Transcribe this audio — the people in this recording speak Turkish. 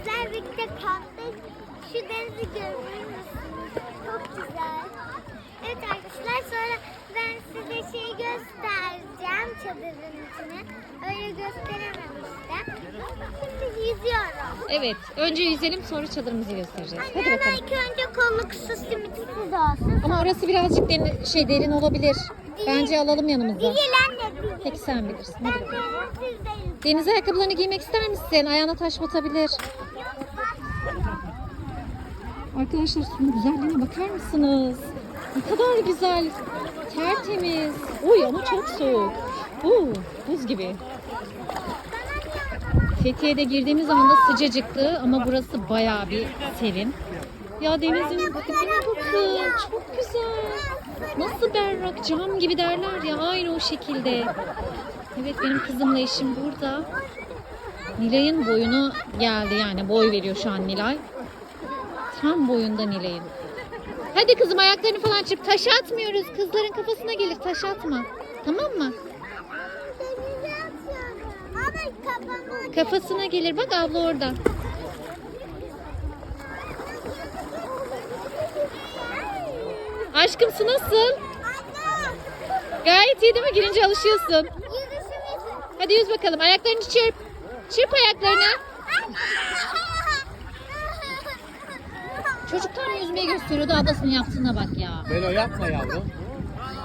sizlerle birlikte kamptayız. Şu denizi görüyor musunuz? Çok güzel. Evet arkadaşlar sonra ben size şeyi göstereceğim çadırın içine. Öyle gösterememiştim. Şimdi yüzüyorum. Evet. Önce yüzelim sonra çadırımızı göstereceğiz. Hadi Annem bakalım. ilk önce kolluk su simitsiz olsun. Ama orası birazcık derin, şey derin olabilir. Bence alalım yanımıza. Peki sen bilirsin. Hadi bakalım. Deniz ayakkabılarını giymek ister misin? Ayağına taş batabilir. Arkadaşlar suyun güzelliğine bakar mısınız? Ne kadar güzel. Tertemiz. Uy ama çok soğuk. Uuu buz gibi. Fethiye'de girdiğimiz zaman da sıcacıktı ama burası bayağı bir serin. Ya denizin dibine bakın. Çok güzel. Nasıl berrak cam gibi derler ya aynı o şekilde. Evet benim kızımla eşim burada. Nilay'ın boyunu geldi yani boy veriyor şu an Nilay. Tam boyunda Nilay'ın. Hadi kızım ayaklarını falan çırp. Taş atmıyoruz. Kızların kafasına gelir. Taş atma. Tamam mı? Kafasına gelir. Bak abla orada. Aşkım su nasıl? Gayet iyi değil mi? Girince alışıyorsun. Yüzüşümüz. Hadi yüz bakalım. Ayaklarını çırp. Çırp ayaklarını. Çocuk tam yüzmeyi gösteriyordu. Ablasının yaptığına bak ya. Belo yapma yavrum.